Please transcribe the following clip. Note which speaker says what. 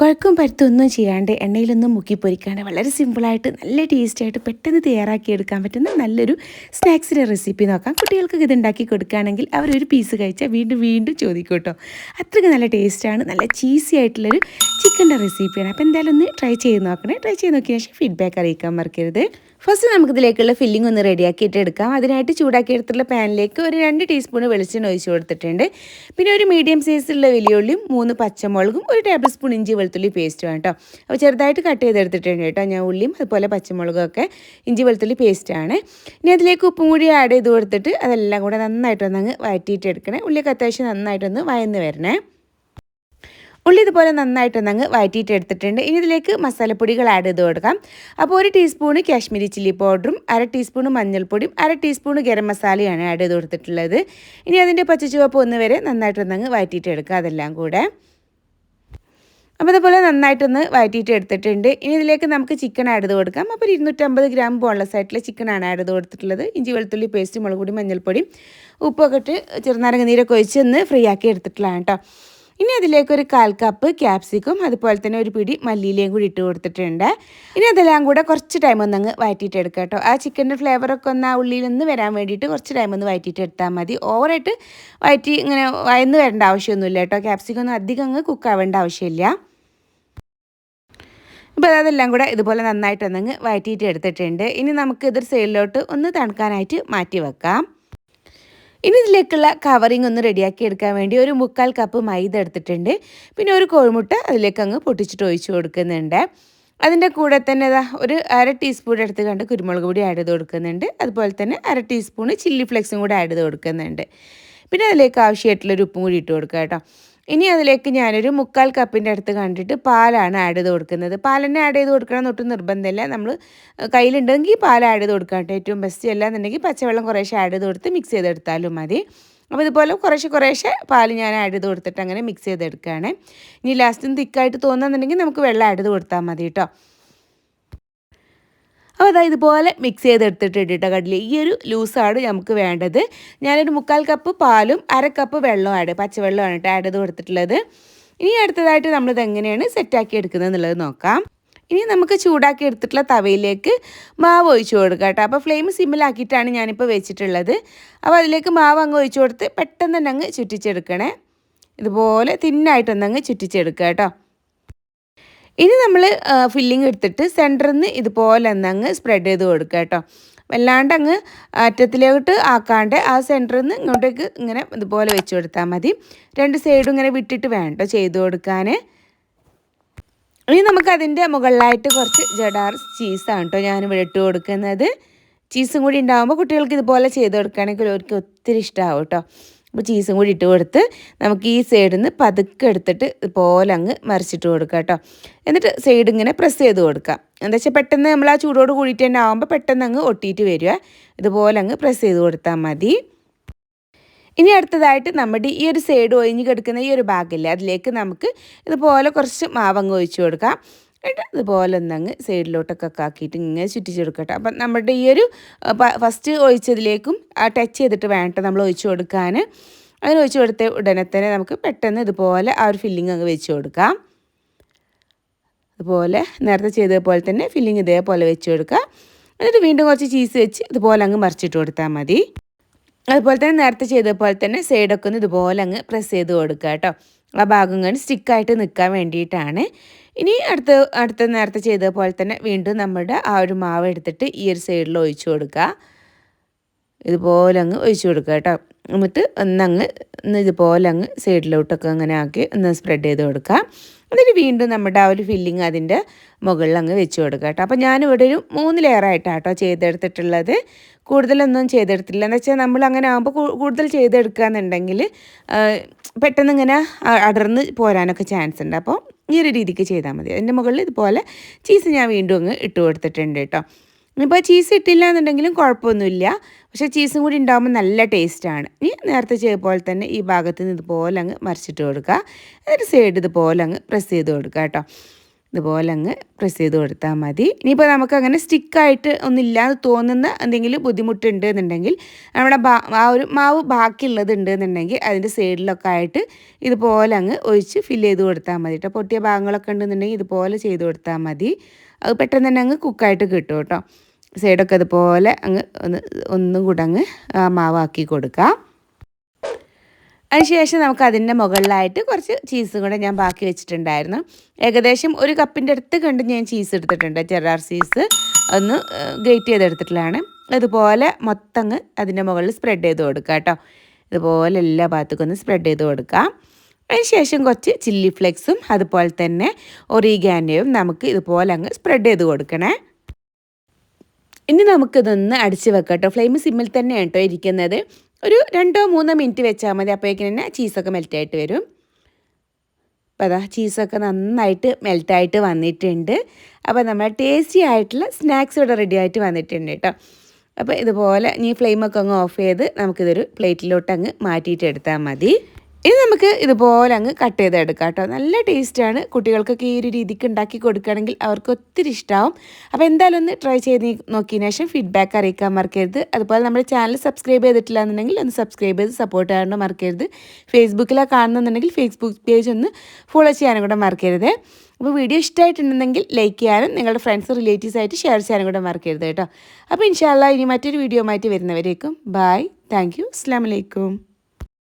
Speaker 1: കുഴക്കും പരുത്തൊന്നും ചെയ്യാണ്ട് എണ്ണയിലൊന്നും മുക്കി പൊരിക്കാണ്ട് വളരെ സിമ്പിളായിട്ട് നല്ല ടേസ്റ്റായിട്ട് പെട്ടെന്ന് തയ്യാറാക്കി എടുക്കാൻ പറ്റുന്ന നല്ലൊരു സ്നാക്സിന്റെ റെസിപ്പി നോക്കാം. കുട്ടികൾക്ക് ഇത് ഉണ്ടാക്കി കൊടുക്കുകയാണെങ്കിൽ അവരൊരു പീസ് കഴിച്ചാൽ വീണ്ടും വീണ്ടും ചോദിക്കും കേട്ടോ അത്രയ്ക്ക് നല്ല ടേസ്റ്റാണ് നല്ല ചീസി ആയിട്ടുള്ളൊരു ചിക്കന്റെ റെസിപ്പിയാണ് അപ്പോൾ എന്തായാലും ഒന്ന് ട്രൈ ചെയ്ത് നോക്കണേ. ട്രൈ ചെയ്ത് നോക്കിയ ശേഷം ഫീഡ്ബാക്ക് അറിയിക്കാൻ മറക്കരുത്. ഫസ്റ്റ് നമുക്കിതിലേക്കുള്ള ഫില്ലിംഗ് ഒന്ന് റെഡിയാക്കിയിട്ട് എടുക്കാം. അതിനായിട്ട് ചൂടാക്കി എടുത്തുള്ള പാനിലേക്ക് ഒരു രണ്ട് ടീസ്പൂൺ വെളിച്ചെണ്ണ ഒഴിച്ച് കൊടുത്തിട്ടുണ്ട്. പിന്നെ ഒരു മീഡിയം സൈസിലുള്ള വലിയുള്ളിയും മൂന്ന് പച്ചമുളകും ഒരു ടേബിൾ സ്പൂൺ ഇഞ്ചി വെളുത്തുള്ളി പേസ്റ്റും കേട്ടോ അപ്പോൾ ചെറുതായിട്ട് കട്ട് ചെയ്തെടുത്തിട്ടുണ്ട് കേട്ടോ ഞാൻ ഉള്ളിയും അതുപോലെ പച്ചമുളകും ഒക്കെ ഇഞ്ചി വെളുത്തുള്ളി പേസ്റ്റാണ് ഇനി അതിലേക്ക് ഉപ്പും കൂടി ആഡ് ചെയ്ത് കൊടുത്തിട്ട് അതെല്ലാം കൂടെ നന്നായിട്ടൊന്ന് അങ്ങ് വഴറ്റിയിട്ട് എടുക്കണേ. ഉള്ളിയൊക്കെ അത്യാവശ്യം നന്നായിട്ടൊന്ന് വയന്ന് വരണേ. ഉള്ളി ഇതുപോലെ നന്നായിട്ടൊന്നങ്ങ് വഴറ്റിയിട്ട് എടുത്തിട്ടുണ്ട്. ഇനി ഇതിലേക്ക് മസാലപ്പൊടികൾ ആഡ് ചെയ്ത് കൊടുക്കാം. അപ്പോൾ ഒരു ടീസ്പൂണ് കാശ്മീരി ചില്ലി പൗഡറും അര ടീസ്പൂണ് മഞ്ഞൾപ്പൊടിയും അര ടീസ്പൂണ് ഗരം മസാലയാണ് ആഡ് ചെയ്ത് കൊടുത്തിട്ടുള്ളത്. ഇനി അതിന്റെ പച്ചച്ചുവപ്പ് ഒന്ന് വരെ നന്നായിട്ടൊന്ന് അങ്ങ് വഴറ്റിയിട്ട് എടുക്കുക അതെല്ലാം കൂടെ. അപ്പോൾ അതുപോലെ നന്നായിട്ടൊന്ന് വഴറ്റിയിട്ട് എടുത്തിട്ടുണ്ട്. ഇനി ഇതിലേക്ക് നമുക്ക് ചിക്കൻ ആഡ് ചെയ്ത് കൊടുക്കാം. അപ്പോൾ ഇരുന്നൂറ്റമ്പത് ഗ്രാം ബോൺലെസ് ആയിട്ടുള്ള ചിക്കനാണ് ആഡ് ചെയ്ത് കൊടുത്തിട്ടുള്ളത്. ഇഞ്ചി വെളുത്തുള്ളി പേസ്റ്റ് മുളക് പൊടി മഞ്ഞൾപ്പൊടി ഉപ്പൊക്കെ ഇട്ട് ചെറുനാരങ്ങ നീരൊക്കെ ഒഴിച്ച് ഒന്ന് ഫ്രീ ആക്കി എടുത്തിട്ടുള്ളതാണ് കേട്ടോ. ഇനി അതിലേക്ക് ഒരു കാൽ കപ്പ് ക്യാപ്സിക്കും അതുപോലെ തന്നെ ഒരു പിടി മല്ലിയിലയും കൂടി ഇട്ട് കൊടുത്തിട്ടുണ്ട്. ഇനി അതെല്ലാം കൂടെ കുറച്ച് ടൈം ഒന്ന് അങ്ങ് വഴറ്റിയിട്ട് എടുക്കുക കേട്ടോ. ആ ചിക്കന്റെ ഫ്ലേവറൊക്കെ ഒന്ന് ആ ഉള്ളിയിൽ നിന്ന് വരാൻ വേണ്ടിയിട്ട് കുറച്ച് ടൈം ഒന്ന് വഴറ്റിയിട്ട് എടുത്താൽ മതി ഓവറായിട്ട് വഴറ്റി ഇങ്ങനെ വയന്ന് വരേണ്ട ആവശ്യമൊന്നുമില്ല കേട്ടോ. ക്യാപ്സിക്കം ഒന്നും അധികം അങ്ങ് കുക്കാവേണ്ട ആവശ്യമില്ല. അപ്പോൾ അതെല്ലാം കൂടെ ഇതുപോലെ നന്നായിട്ടൊന്നങ്ങ് വഴറ്റിയിട്ട് എടുത്തിട്ടുണ്ട് ഇനി നമുക്ക് ഇതൊരു സൈഡിലോട്ട് ഒന്ന് തണുക്കാനായിട്ട് മാറ്റി വെക്കാം. ഇനി ഇതിലേക്കുള്ള കവറിങ് ഒന്ന് റെഡിയാക്കി എടുക്കാൻ വേണ്ടി ഒരു മുക്കാൽ കപ്പ് മൈദ എടുത്തിട്ടുണ്ട്. പിന്നെ ഒരു കോഴിമുട്ട അതിലേക്ക് അങ്ങ് പൊട്ടിച്ചിട്ട് ഒഴിച്ചു കൊടുക്കുന്നുണ്ട്. അതിന്റെ കൂടെ തന്നെ ഇതാ ഒരു അര ടീസ്പൂൺ എടുത്ത് കണ്ട് കുരുമുളക് പൊടി ആഡ് ചെയ്ത് കൊടുക്കുന്നുണ്ട്. അതുപോലെ തന്നെ അര ടീസ്പൂൺ ചില്ലി ഫ്ലെക്സും കൂടെ ആഡ് ചെയ്ത് കൊടുക്കുന്നുണ്ട്. പിന്നെ അതിലേക്ക് ആവശ്യമായിട്ടുള്ളൊരു ഉപ്പും കൂടി ഇട്ട് കൊടുക്കുക കേട്ടോ. ഇനി അതിലേക്ക് ഞാനൊരു മുക്കാൽ കപ്പിന്റെ അടുത്ത് കണ്ടിട്ട് പാലാണ് ആഡ് ചെയ്ത് കൊടുക്കുന്നത്. പാൽ തന്നെ ആഡ് ചെയ്ത് കൊടുക്കണം എന്നൊട്ടും നിർബന്ധമില്ല. നമ്മൾ കയ്യിലുണ്ടെങ്കിൽ പാൽ ആഡ് ചെയ്ത് കൊടുക്കാം ഏറ്റവും ബെസ്റ്റ് അല്ല എന്നുണ്ടെങ്കിൽ പച്ചവെള്ളം കുറേശ്ശെ ആഡ് ചെയ്ത് കൊടുത്ത് മിക്സ് ചെയ്തെടുത്താലും മതി. അപ്പോൾ ഇതുപോലെ കുറേശ്ശെ കുറേശ്ശെ പാൽ ഞാൻ ആഡ് ചെയ്ത് കൊടുത്തിട്ട് അങ്ങനെ മിക്സ് ചെയ്തെടുക്കുകയാണ്. ഇനി ലാസ്റ്റും തിക്കായിട്ട് തോന്നുന്നുണ്ടെങ്കിൽ നമുക്ക് വെള്ളം ആഡ് ചെയ്ത് കൊടുത്താൽ മതി കേട്ടോ. അപ്പോൾ അതായത് ഇതുപോലെ മിക്സ് ചെയ്തെടുത്തിട്ടുണ്ട് കേട്ടോ കടലി. ഈ ഒരു ലൂസാണ് നമുക്ക് വേണ്ടത്. ഞാനൊരു മുക്കാൽ കപ്പ് പാലും അര കപ്പ് വെള്ളവും ആഡ് പച്ചവെള്ളമാണ് കേട്ടോ ആഡ് ചെയ്ത് കൊടുത്തിട്ടുള്ളത്. ഇനി അടുത്തതായിട്ട് നമ്മളിത് എങ്ങനെയാണ് സെറ്റാക്കി എടുക്കുന്നത് എന്നുള്ളത് നോക്കാം. ഇനി നമുക്ക് ചൂടാക്കി എടുത്തിട്ടുള്ള തവയിലേക്ക് മാവ് ഒഴിച്ചു കൊടുക്കുക കേട്ടോ. അപ്പോൾ ഫ്ലെയിം സിമ്മിലാക്കിയിട്ടാണ് ഞാനിപ്പോൾ വെച്ചിട്ടുള്ളത്. അപ്പോൾ അതിലേക്ക് മാവ് അങ്ങ് ഒഴിച്ചു കൊടുത്ത് പെട്ടെന്ന് തന്നെ അങ്ങ് ചുറ്റിച്ചെടുക്കണേ. ഇതുപോലെ തിന്നായിട്ടൊന്നങ്ങ് ചുറ്റിച്ചെടുക്കുക കേട്ടോ. ഇനി നമ്മൾ ഫില്ലിംഗ് എടുത്തിട്ട് സെന്ററിൽ നിന്ന് ഇതുപോലെ ഒന്നങ്ങ് സ്പ്രെഡ് ചെയ്ത് കൊടുക്കുക കേട്ടോ. വല്ലാണ്ട് അങ്ങ് അറ്റത്തിലോട്ട് ആക്കാണ്ട് ആ സെന്ററിൽ നിന്ന് ഇങ്ങോട്ടേക്ക് ഇങ്ങനെ ഇതുപോലെ വെച്ച് കൊടുത്താൽ മതി. രണ്ട് സൈഡും ഇങ്ങനെ വിട്ടിട്ട് വേണ്ട ചെയ്ത് കൊടുക്കാൻ ഇനി നമുക്ക് അതിന്റെ മുകളിലായിട്ട് കുറച്ച് ജഡാർ ചീസാണ് കേട്ടോ ഇവിടെ ഇട്ട് കൊടുക്കുന്നത്. ചീസും കൂടി ഉണ്ടാകുമ്പോൾ കുട്ടികൾക്ക് ഇതുപോലെ ചെയ്ത് കൊടുക്കുകയാണെങ്കിൽ അവർക്ക് ഒത്തിരി ഇഷ്ടമാവും കേട്ടോ. അപ്പോൾ ചീസും കൂടി ഇട്ട് കൊടുത്ത് നമുക്ക് ഈ സൈഡിൽ നിന്ന് പതുക്കെ എടുത്തിട്ട് ഇതുപോലെ അങ്ങ് മറിച്ചിട്ട് കൊടുക്കുക കേട്ടോ. എന്നിട്ട് സൈഡ് ഇങ്ങനെ പ്രസ് ചെയ്ത് കൊടുക്കാം. എന്താ വെച്ചാൽ പെട്ടെന്ന് നമ്മൾ ആ ചൂടോട് കൂടിയിട്ട് തന്നെ ആകുമ്പോൾ പെട്ടെന്ന് അങ്ങ് ഒട്ടിയിട്ട് വരിക. ഇതുപോലെ അങ്ങ് പ്രസ് ചെയ്ത് കൊടുത്താൽ മതി. ഇനി അടുത്തതായിട്ട് നമ്മുടെ ഈ ഒരു സൈഡ് ഒഴിഞ്ഞ് കിടക്കുന്ന ഈ ഒരു ബാഗില്ലേ അതിലേക്ക് നമുക്ക് ഇതുപോലെ കുറച്ച് മാവങ്ങ് ഒഴിച്ചു കൊടുക്കാം. എന്നിട്ട് ഇതുപോലെ ഒന്നങ്ങ് സൈഡിലോട്ടൊക്കെ ആക്കിയിട്ട് ഇങ്ങനെ ചുറ്റിച്ചെടുക്കട്ടെ. അപ്പം നമ്മുടെ ഈ ഒരു ഫസ്റ്റ് ഒഴിച്ചതിലേക്കും ആ ടച്ച് ചെയ്തിട്ട് വേണ്ട നമ്മൾ ഒഴിച്ചു കൊടുക്കാൻ അങ്ങനെ ഒഴിച്ചു കൊടുത്ത ഉടനെ തന്നെ നമുക്ക് പെട്ടെന്ന് ഇതുപോലെ ആ ഒരു ഫില്ലിങ് അങ്ങ് വെച്ച് കൊടുക്കാം. അതുപോലെ നേരത്തെ ചെയ്തതുപോലെ തന്നെ ഫില്ലിങ് ഇതേപോലെ വെച്ച് കൊടുക്കുക എന്നിട്ട് വീണ്ടും കുറച്ച് ചീസ് വെച്ച് ഇതുപോലെ അങ്ങ് മറിച്ചിട്ട് കൊടുത്താൽ മതി. അതുപോലെ തന്നെ നേരത്തെ ചെയ്തതുപോലെ തന്നെ സൈഡൊക്കെ ഒന്ന് ഇതുപോലെ അങ്ങ് പ്രസ് ചെയ്ത് കൊടുക്കുക കേട്ടോ. ആ ഭാഗം കണ്ട് സ്റ്റിക്കായിട്ട് നിൽക്കാൻ വേണ്ടിയിട്ടാണ്. ഇനി അടുത്ത അടുത്ത നേരത്തെ ചെയ്ത പോലെ തന്നെ വീണ്ടും നമ്മുടെ ആ ഒരു മാവ് എടുത്തിട്ട് ഈ ഒരു സൈഡിൽ ഒഴിച്ചു കൊടുക്കുക. ഇതുപോലെ അങ്ങ് ഒഴിച്ചു കൊടുക്കുക കേട്ടോ. എന്നിട്ട് ഒന്നങ്ങ് ഇതുപോലെ അങ്ങ് സൈഡിലോട്ടൊക്കെ അങ്ങനെ ആക്കി ഒന്ന് സ്പ്രെഡ് ചെയ്ത് കൊടുക്കുക. എന്നിട്ട് വീണ്ടും നമ്മുടെ ആ ഒരു ഫില്ലിങ് അതിന്റെ മുകളിൽ അങ്ങ് വെച്ച് കൊടുക്കുക കേട്ടോ. അപ്പോൾ ഞാനിവിടെ ഒരു മൂന്ന് ലെയറായിട്ടാണ് കേട്ടോ ചെയ്തെടുത്തിട്ടുള്ളത്. കൂടുതലൊന്നും ചെയ്തെടുത്തില്ല എന്ന് വെച്ചാൽ നമ്മൾ അങ്ങനെ ആകുമ്പോൾ കൂടുതൽ ചെയ്തെടുക്കുക എന്നുണ്ടെങ്കിൽ പെട്ടെന്ന് ഇങ്ങനെ അടർന്ന് പോരാനൊക്കെ ചാൻസ് ഉണ്ട്. അപ്പോൾ ഈ ഒരു രീതിക്ക് ചെയ്താൽ മതി. അതിന്റെ മുകളിൽ ഇതുപോലെ ചീസ് ഞാൻ വീണ്ടും അങ്ങ് ഇട്ട് കൊടുത്തിട്ടുണ്ട് കേട്ടോ ഇപ്പോൾ ചീസ് ഇട്ടില്ല എന്നുണ്ടെങ്കിലും കുഴപ്പമൊന്നുമില്ല. പക്ഷേ ചീസും കൂടി ഉണ്ടാകുമ്പോൾ നല്ല ടേസ്റ്റാണ് ഇനി നേരത്തെ ചെയ്ത പോലെ തന്നെ ഈ ഭാഗത്ത് നിന്ന് ഇതുപോലെ അങ്ങ് മറിച്ചിട്ട് കൊടുക്കുക. എന്നിട്ട് സൈഡ് ഇതുപോലെ അങ്ങ് പ്രസ് ചെയ്ത് കൊടുക്കുക കേട്ടോ ഇതുപോലെ അങ്ങ് പ്രസ് ചെയ്ത് കൊടുത്താൽ മതി. ഇനിയിപ്പോൾ നമുക്ക് അങ്ങനെ സ്റ്റിക്കായിട്ട് ഒന്നില്ലാന്ന് തോന്നുന്ന എന്തെങ്കിലും ബുദ്ധിമുട്ടുണ്ട് എന്നുണ്ടെങ്കിൽ നമ്മുടെ ആ ഒരു മാവ് ബാക്കിയുള്ളത് ഉണ്ട് എന്നുണ്ടെങ്കിൽ അതിന്റെ സൈഡിലൊക്കെ ആയിട്ട് ഇതുപോലെ അങ്ങ് ഒഴിച്ച് ഫില്ല് ചെയ്ത് കൊടുത്താൽ മതി കേട്ടോ പൊട്ടിയ ഭാഗങ്ങളൊക്കെ ഉണ്ടെന്നുണ്ടെങ്കിൽ ഇതുപോലെ ചെയ്ത് കൊടുത്താൽ മതി. അത് പെട്ടെന്ന് തന്നെ അങ്ങ് കുക്കായിട്ട് കിട്ടും കേട്ടോ സൈഡൊക്കെ അതുപോലെ അങ്ങ് ഒന്ന് ഒന്നും കൂടെ അങ്ങ് മാവാക്കി കൊടുക്കാം. അതിനുശേഷം നമുക്ക് അതിന്റെ മുകളിലായിട്ട് കുറച്ച് ചീസും കൂടെ ഞാൻ ബാക്കി വെച്ചിട്ടുണ്ടായിരുന്നു. ഏകദേശം ഒരു കപ്പിന്റെ അടുത്ത് കണ്ട് ഞാൻ ചീസ് എടുത്തിട്ടുണ്ട്. ചെറാർ ചീസ് ഒന്ന് ഗ്രേറ്റ് ചെയ്തെടുത്തിട്ടുള്ളതാണ്. അതുപോലെ മൊത്തം അങ്ങ് അതിന്റെ മുകളിൽ സ്പ്രെഡ് ചെയ്ത് കൊടുക്കുക കേട്ടോ. ഇതുപോലെ എല്ലാ ഭാഗത്തേക്കും ഒന്ന് സ്പ്രെഡ് ചെയ്ത് കൊടുക്കാം അതിനുശേഷം കുറച്ച് ചില്ലി ഫ്ലെക്സും അതുപോലെ തന്നെ ഒറിഗാനയും നമുക്ക് ഇതുപോലെ അങ്ങ് സ്പ്രെഡ് ചെയ്ത് കൊടുക്കണേ. ഇനി നമുക്കിതൊന്ന് അടിച്ച് വെക്കാം കേട്ടോ. ഫ്ലെയിം സിമ്മിൽ തന്നെയാണ് കേട്ടോ ഇരിക്കുന്നത്. ഒരു രണ്ടോ മൂന്നോ മിനിറ്റ് വെച്ചാൽ മതി. അപ്പോഴേക്കും തന്നെ ചീസൊക്കെ മെൽറ്റായിട്ട് വരും. അപ്പോൾ അതാ ചീസൊക്കെ നന്നായിട്ട് മെൽറ്റായിട്ട് വന്നിട്ടുണ്ട്. അപ്പോൾ നമ്മൾ ടേസ്റ്റി ആയിട്ടുള്ള സ്നാക്സ് ഇവിടെ റെഡി ആയിട്ട് വന്നിട്ടുണ്ട് കേട്ടോ. അപ്പോൾ ഇതുപോലെ ഈ ഫ്ലെയിമൊക്കെ അങ്ങ് ഓഫ് ചെയ്ത് നമുക്കിതൊരു പ്ലേറ്റിലോട്ട് അങ്ങ് മാറ്റിയിട്ട് എടുത്താൽ മതി. ഇനി നമുക്ക് ഇതുപോലെ അങ്ങ് കട്ട് ചെയ്തെടുക്കാം കേട്ടോ. നല്ല ടേസ്റ്റാണ് കുട്ടികൾക്കൊക്കെ ഈ ഒരു രീതിക്ക് ഉണ്ടാക്കി കൊടുക്കുകയാണെങ്കിൽ അവർക്ക് ഒത്തിരി ഇഷ്ടമാവും അപ്പോൾ എന്തായാലും ഒന്ന് ട്രൈ ചെയ്ത് നോക്കിയതിന് ശേഷം ഫീഡ്ബാക്ക് അറിയിക്കാൻ മറക്കരുത്. അതുപോലെ നമ്മുടെ ചാനൽ സബ്സ്ക്രൈബ് ചെയ്തിട്ടില്ല എന്നുണ്ടെങ്കിൽ ഒന്ന് സബ്സ്ക്രൈബ് ചെയ്ത് സപ്പോർട്ട് ചെയ്യാനും മറക്കരുത്. ഫേസ്ബുക്കിലാണ് കാണുന്നുണ്ടെങ്കിൽ ഫേസ്ബുക്ക് പേജ് ഒന്ന് ഫോളോ ചെയ്യാനും കൂടെ മറക്കരുത്. അപ്പോൾ വീഡിയോ ഇഷ്ടമായിട്ടുണ്ടെങ്കിൽ ലൈക്ക് ചെയ്യാനും നിങ്ങളുടെ ഫ്രണ്ട്സ് റിലേറ്റീവ്സ് ആയിട്ട് ഷെയർ ചെയ്യാനും കൂടെ മറക്കരുത് കേട്ടോ. അപ്പോൾ ഇൻഷാല്ല ഇനി മറ്റൊരു വീഡിയോ ആയിട്ട് വരുന്നവരേക്കും. ബായ് താങ്ക് യു അസ്സാം